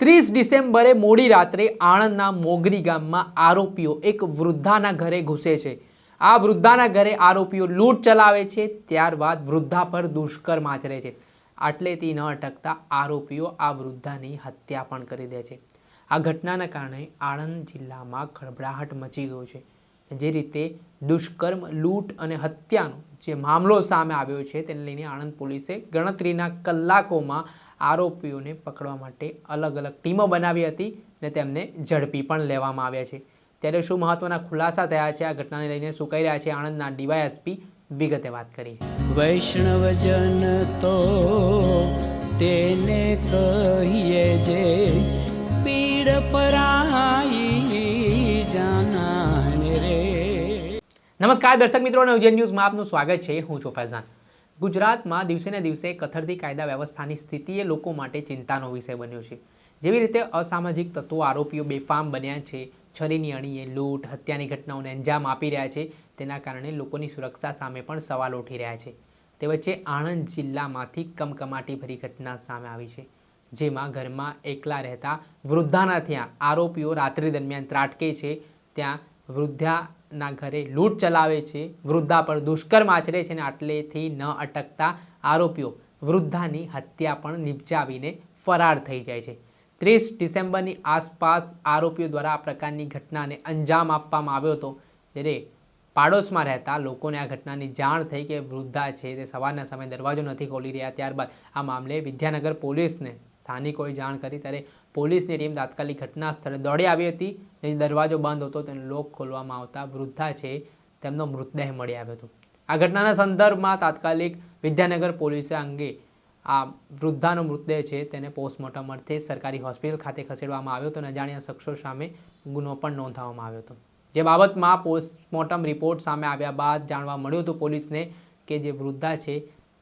ત્રીસ ડિસેમ્બરે મોડી રાત્રે આણંદના મોગરી ગામમાં આરોપીઓ એક વૃદ્ધાના ઘરે ઘૂસે છે. આ વૃદ્ધાના ઘરે આરોપીઓ લૂંટ ચલાવે છે, ત્યારબાદ વૃદ્ધા પર દુષ્કર્મ આચરે છે. આટલેથી ન અટકતા આરોપીઓ આ વૃદ્ધાની હત્યા પણ કરી દે છે. આ ઘટનાના કારણે આણંદ જિલ્લામાં ખળભળાહટ મચી ગયો છે. જે રીતે દુષ્કર્મ, લૂંટ અને હત્યાનો જે મામલો સામે આવ્યો છે, તેને લઈને આણંદ પોલીસે ગણતરીના કલાકોમાં આરોપીઓને પકડવા માટે અલગ અલગ ટીમો બનાવી હતી ને તેમને ઝડપી પણ લેવામાં આવ્યા છે. ત્યારે શું મહત્વના ખુલાસા થયા છે આ ઘટનાને લઈને શું કહી રહ્યા છે આણંદના ડીવાયએસપી વિગતે વાત કરી વૈષ્ણવજન તો તેને કહીએ જે પીડ પરાઈ જાના રે. નમસ્કાર દર્શક મિત્રો નવજન ન્યૂઝમાં આપનું સ્વાગત છે. હું છું ફૈઝાન. ગુજરાતમાં દિવસેને દિવસે કથળતી કાયદા વ્યવસ્થાની સ્થિતિ એ લોકો માટે ચિંતાનો વિષય બન્યો છે. જેવી રીતે અસામાજિક તત્વો આરોપીઓ બેફામ બન્યા છે. છરીની અણીએ લૂંટ, હત્યાની ઘટનાઓને અંજામ આપી રહ્યા છે. તેના કારણે લોકોની સુરક્ષા સામે પણ સવાલ ઉઠી રહ્યા છે. તે વચ્ચે આણંદ જિલ્લામાંથી કમકમાટીભરી ઘટના સામે આવી છે. જેમાં ઘરમાં એકલા રહેતા વૃદ્ધાના ત્યાં આરોપીઓ રાત્રિ દરમિયાન ત્રાટકે છે. ત્યાં વૃદ્ધાના ઘરે લૂંટ ચલાવે છે. વૃદ્ધા પર દુષ્કર્મ આચરે છે અને આટલેથી ન અટકતા આરોપીઓ વૃદ્ધાની હત્યા પણ નિપજાવીને ફરાર થઈ જાય છે. ત્રીસ ડિસેમ્બરની આસપાસ આરોપીઓ દ્વારા આ પ્રકારની ઘટનાને અંજામ આપવામાં આવ્યો હતો. જ્યારે પાડોશમાં રહેતા લોકોને આ ઘટનાની જાણ થઈ કે વૃદ્ધા છે તે સવારના સમયે દરવાજો નથી ખોલી રહ્યા, ત્યારબાદ આ મામલે વિદ્યાનગર પોલીસને સ્થાનિકોએ જાણ કરી. ત્યારે પોલીસની ટીમ તાત્કાલિક ઘટના સ્થળે દોડી આવી હતી. જે દરવાજો બંધ હતો, તેને લોક ખોલવામાં આવતા વૃદ્ધા છે, તેમનો મૃતદેહ મળી આવ્યો હતો. આ ઘટનાના સંદર્ભમાં તાત્કાલિક વિદ્યાનગર પોલીસે અંગે આ વૃદ્ધાનો મૃતદેહ છે, તેને પોસ્ટમોર્ટમ અર્થે સરકારી હોસ્પિટલ ખાતે ખસેડવામાં આવ્યો હતો અને અજાણ્યા શખ્સો સામે ગુનો પણ નોંધાવવામાં આવ્યો હતો. જે બાબતમાં પોસ્ટમોર્ટમ રિપોર્ટ સામે આવ્યા બાદ જાણવા મળ્યું હતું પોલીસને કે જે વૃદ્ધા છે,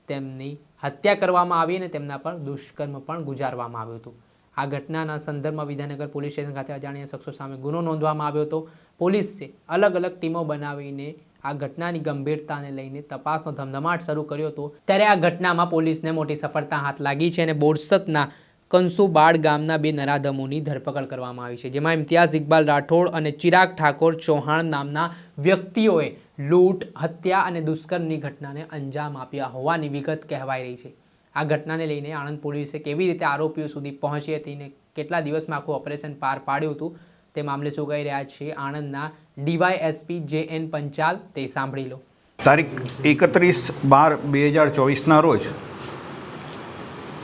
તેમની હત્યા કરવામાં આવી અને તેમના પર દુષ્કર્મ પણ ગુજારવામાં આવ્યું હતું. આ ઘટનાના સંદર્ભમાં વિદ્યાનગર પોલીસ સ્ટેશન ખાતે અજાણ્યા શખ્સો સામે ગુનો નોંધવામાં આવ્યો હતો. પોલીસે અલગ અલગ ટીમો બનાવીને આ ઘટનાની ગંભીરતાને લઈને તપાસનો ધમધમાટ શરૂ કર્યો હતો. ત્યારે આ ઘટનામાં પોલીસને મોટી સફળતા હાથ લાગી છે અને બોરસદના કંસુબાડ ગામના બે નરાધમોની ધરપકડ કરવામાં આવી છે, જેમાં ઇમ્તિયાઝ ઇકબાલ રાઠોડ અને ચિરાગ ઠાકોર ચૌહાણ નામના વ્યક્તિઓએ લૂંટ, હત્યા અને દુષ્કર્મની ઘટનાને અંજામ આપ્યા હોવાની વિગત કહેવાઈ રહી છે. આ ઘટનાને લઈને આણંદ પોલીસે કેવી રીતે આરોપીઓ સુધી પહોંચી હતી ને કેટલા દિવસમાં આખું ઓપરેશન પાર પાડ્યું હતું, તે મામલે શું રહ્યા છે આણંદના ડીવાયએસપી જે એન પંચાલ, તે સાંભળી લો. તારીખ એકત્રીસ બાર બે હજાર ચોવીસના રોજ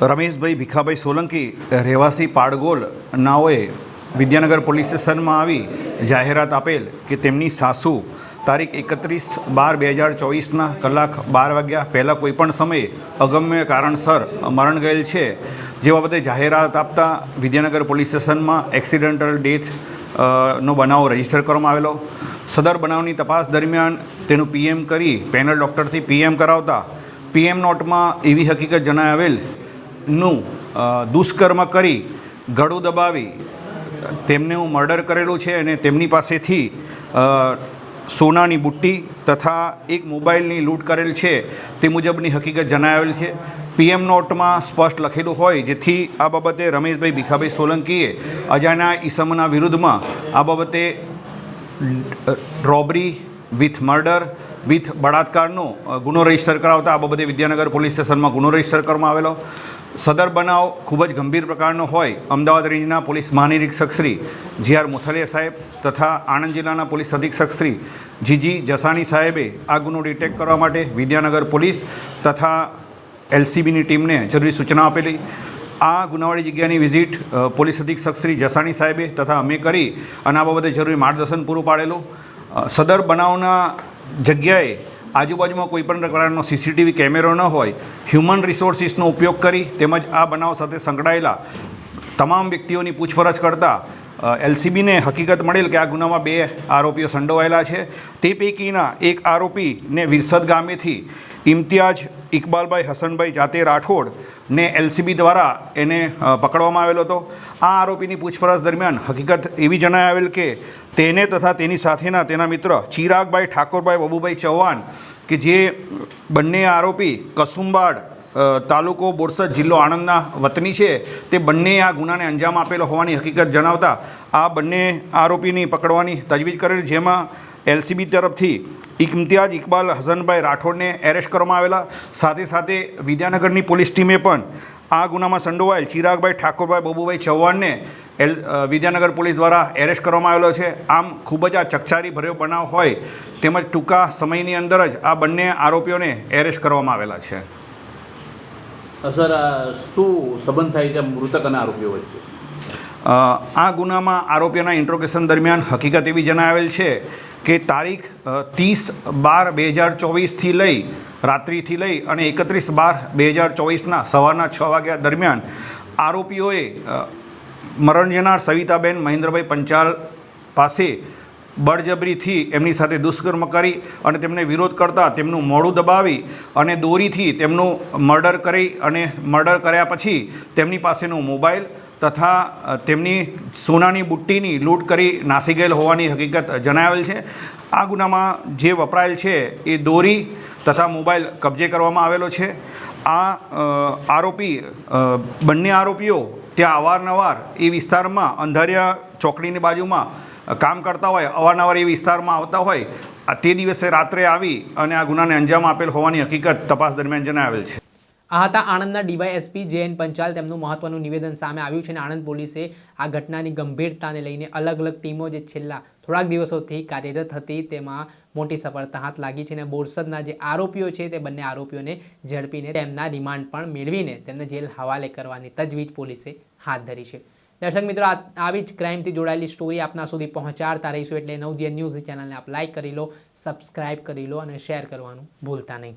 રમેશભાઈ ભીખાભાઈ સોલંકી રહેવાસી પાડગોલ નાઓએ વિદ્યાનગર પોલીસ સ્ટેશનમાં આવી જાહેરાત આપેલ કે તેમની સાસુ તારીખ એકત્રીસ બાર બે હજાર ચોવીસના કલાક બાર વાગ્યા પહેલાં કોઈપણ સમયે અગમ્ય કારણસર મરણ ગયેલ છે. જે બાબતે જાહેરાત આપતા વિદ્યાનગર પોલીસ સ્ટેશનમાં એક્સિડન્ટલ ડેથ નો બનાવ રજિસ્ટર કરવામાં આવેલો. સદર બનાવની તપાસ દરમિયાન તેનું પીએમ કરી પેનલ ડૉક્ટરથી પીએમ કરાવતા પીએમ નોટમાં એવી હકીકત જણાવેલનું દુષ્કર્મ કરી ગળું દબાવી તેમનું મર્ડર કરેલું છે અને તેમની પાસેથી સોનાની બુટ્ટી તથા એક મોબાઈલની લૂંટ કરેલ છે, તે મુજબની હકીકત જણાવેલ છે. પીએમ નોટમાં સ્પષ્ટ લખેલું હોય, જેથી આ બાબતે રમેશભાઈ ભીખાભાઈ સોલંકીએ અજાણ્યા ઈસમના વિરુદ્ધમાં આ બાબતે રોબરી વિથ મર્ડર વિથ બળાત્કારનો ગુનો રજિસ્ટર કરાવતા આ બાબતે વિદ્યાનગર પોલીસ સ્ટેશનમાં ગુનો રજિસ્ટર કરવામાં આવેલો. સદર બનાવ ખૂબ જ ગંભીર પ્રકારનો હોય. અમદાવાદ રેન્જના પોલીસ મહાનિરીક્ષક શ્રી જી આર મુથલિયા સાહેબ તથા આણંદ જિલ્લાના પોલીસ અધિક્ષક શ્રી જીજી જસાણી સાહેબે આ ગુનો ડિટેક્ટ કરવા માટે વિદ્યાનગર પોલીસ તથા એલસીબીની ટીમને જરૂરી સૂચના આપેલી. આ ગુનાવાળી જગ્યાની વિઝિટ પોલીસ અધિક્ષક શ્રી જસાણી સાહેબે તથા અમે કરી અને આ બાબતે જરૂરી માર્ગદર્શન પૂરું પાડેલું. સદર બનાવના જગ્યાએ આજુબાજુમાં કોઈપણ પ્રકારનો સીસીટીવી કેમેરો ન હોય હ્યુમન રિસોર્સિસનો ઉપયોગ કરી તેમજ આ બનાવ સાથે સંકળાયેલા તમામ વ્યક્તિઓની પૂછપરછ કરતાં એલસીબીને હકીકત મળેલ કે આ ગુનામાં બે આરોપીઓ સંડોવાયેલા છે. તે પૈકીના એક આરોપીને વિરસદ ગામેથી ઇમ્તિયાજ ઇકબાલભાઈ હસનભાઈ જાતે રાઠોડ ને એલસીબી દ્વારા એને પકડવામાં આવેલો હતો. આ આરોપીની પૂછપરછ દરમિયાન હકીકત એવી જણાય આવેલ કે તેને તથા તેની સાથેના તેના મિત્ર ચિરાગભાઈ ઠાકોરભાઈ બબુભાઈ ચૌહાણ કે જે બંને આરોપી કસુંબાડ તાલુકો બોરસદ જિલ્લો આણંદના વતની છે, તે બંને આ ગુનાને અંજામ આપેલો હોવાની હકીકત જણાવતા આ બંને આરોપીની પકડવાની તજવીજ કરેલ, જેમાં એલસીબી તરફથી ઇમ્તિયાજ ઇકબાલ હસનભાઈ રાઠોડને એરેસ્ટ કરવામાં આવેલા. સાથે સાથે વિદ્યાનગરની પોલીસ ટીમે પણ આ ગુનામાં સંડોવાયેલ ચિરાગભાઈ ઠાકોરભાઈ બબુભાઈ ચૌહાણને એલ વિદ્યાનગર પોલીસ દ્વારા એરેસ્ટ કરવામાં આવેલો છે. આમ ખૂબ જ આ ચકચારી ભર્યો બનાવ હોય તેમજ ટૂંકા સમયની અંદર જ આ બંને આરોપીઓને એરેસ્ટ કરવામાં આવેલા છે. સર આ શું સંબંધ થાય છે? મૃતક અને આરોપીઓ વચ્ચે? આ ગુનામાં આરોપીઓના ઇન્ટ્રોગેશન દરમિયાન હકીકત એવી જણાવેલ છે કે તારીખ ત્રીસ બાર બે હજાર ચોવીસથી લઈ, રાત્રિથી લઈ અને એકત્રીસ બાર બે હજાર ચોવીસના સવારના છ વાગ્યા દરમિયાન આરોપીઓએ મરણ જનાર સવિતાબેન મહેન્દ્રભાઈ પંચાલ પાસે બળજબરીથી એમની સાથે દુષ્કર્મ કરી અને તેમને વિરોધ કરતા તેમનું મોડું દબાવી અને દોરીથી તેમનું મર્ડર કરી અને મર્ડર કર્યા પછી તેમની પાસેનો મોબાઈલ તથા તેમની સોનાની બુટ્ટીની લૂંટ કરી નાસી ગયેલ હોવાની હકીકત જણાવેલ છે. આ ગુનામાં જે વપરાયેલ છે એ દોરી તથા મોબાઈલ કબજે કરવામાં આવેલો છે. આ આરોપી બંને આરોપીઓ ત્યાં અવારનવાર એ વિસ્તારમાં અંધારિયા ચોકડીની બાજુમાં કામ કરતા હોય, અવારનવાર એ વિસ્તારમાં આવતા હોય તે દિવસે રાત્રે આવી અને આ ગુનાને અંજામ આપેલ હોવાની હકીકત તપાસ દરમિયાન જણાવેલ છે. આ હતા આણંદના ડીવાયએસપી જે એન પંચાલ. તેમનું મહત્વનું નિવેદન સામે આવ્યું છે અને આણંદ પોલીસે આ ઘટનાની ગંભીરતાને લઈને અલગ અલગ ટીમો જે છેલ્લા થોડાક દિવસોથી કાર્યરત હતી તેમાં મોટી સફળતા હાથ લાગી છે અને બોરસદના જે આરોપીઓ છે તે બંને આરોપીઓને ઝડપીને તેમના રિમાન્ડ પણ મેળવીને તેમને જેલ હવાલે કરવાની તજવીજ પોલીસે હાથ ધરી છે. દર્શક મિત્રો આવી જ ક્રાઇમથી જોડાયેલી સ્ટોરી આપના સુધી પહોંચાડતા રહીશું એટલે નવદિયા ન્યૂઝ ચેનલને આપ લાઇક કરી લો, સબસ્ક્રાઇબ કરી લો અને શેર કરવાનું ભૂલતા નહીં.